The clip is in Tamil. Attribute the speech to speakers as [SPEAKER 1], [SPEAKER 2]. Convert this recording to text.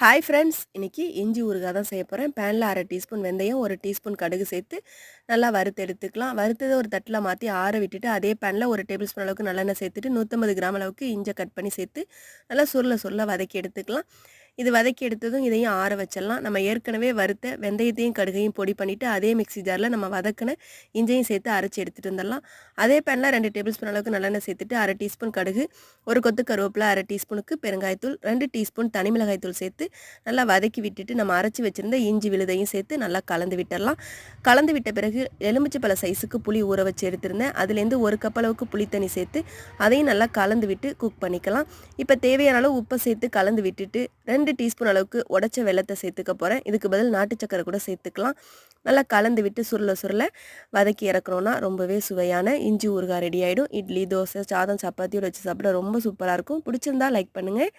[SPEAKER 1] ஹாய் ஃப்ரெண்ட்ஸ் இன்றைக்கி இஞ்சி ஊறுகாய் தான் செய்ய போகிறேன் பேனில் அரை டீஸ்பூன் வெந்தயம் ஒரு டீஸ்பூன் கடுகு சேர்த்து நல்லா வறுத்து எடுத்துக்கலாம். வறுத்ததை ஒரு தட்டில் மாற்றி ஆற விட்டுட்டு அதே பேனில் ஒரு டேபிள் ஸ்பூன் அளவுக்கு நல்லெண்ணெய் சேர்த்துட்டு நூற்றம்பது கிராம் அளவுக்கு இஞ்சை கட் பண்ணி சேர்த்து நல்லா சுருள சுருள வதக்கி எடுத்துக்கலாம். இது வதக்கி எடுத்ததும் இதையும் ஆற வச்சிடலாம். நம்ம ஏற்கனவே வறுத்த வெந்தயத்தையும் கடுகையும் பொடி பண்ணிவிட்டு அதே மிக்ஸி ஜாரில் நம்ம வதக்கின இஞ்சையும் சேர்த்து அரைச்சி எடுத்துகிட்டு வந்துடலாம். அதே பேனில் ரெண்டு டேபிள் ஸ்பூன் அளவுக்கு நல்லெண்ணெய் சேர்த்துட்டு அரை டீஸ்பூன் கடுகு ஒரு கொத்து கருவேப்பிலை அரை டீஸ்பூனுக்கு பெருங்காயத்தூள் ரெண்டு டீஸ்பூன் தனி மிளகாய்த்தூள் சேர்த்து நல்லா வதக்கி விட்டுட்டு நம்ம அரைச்சி வச்சுருந்த இஞ்சி விழுதையும் சேர்த்து நல்லா கலந்து விட்டுடலாம். கலந்து விட்ட பிறகு எலுமிச்சை பழ சைஸுக்கு புளி ஊற வச்சு எடுத்திருந்தேன். அதுலேருந்து ஒரு கப் அளவுக்கு புளித்தண்ணி சேர்த்து அதையும் நல்லா கலந்து விட்டு குக் பண்ணிக்கலாம். இப்போ தேவையான அளவு உப்பை சேர்த்து கலந்து விட்டுட்டு ரெண்டு டீஸ்பூன் அளவுக்கு உடச்ச வெள்ளத்தை சேர்த்துக்க போகிறேன் இதுக்கு பதில் நாட்டு சக்கரை கூட சேர்த்துக்கலாம். நல்லா கலந்து விட்டு சுருள சுருள வதக்கி இறக்கணும்னா ரொம்பவே சுவையான இஞ்சி ஊறுகாய் ரெடி ஆகிடும் இட்லி தோசை சாதம் சப்பாத்தியோடு வச்சு சாப்பிட ரொம்ப சூப்பராக இருக்கும். பிடிச்சிருந்தா லைக் பண்ணுங்கள்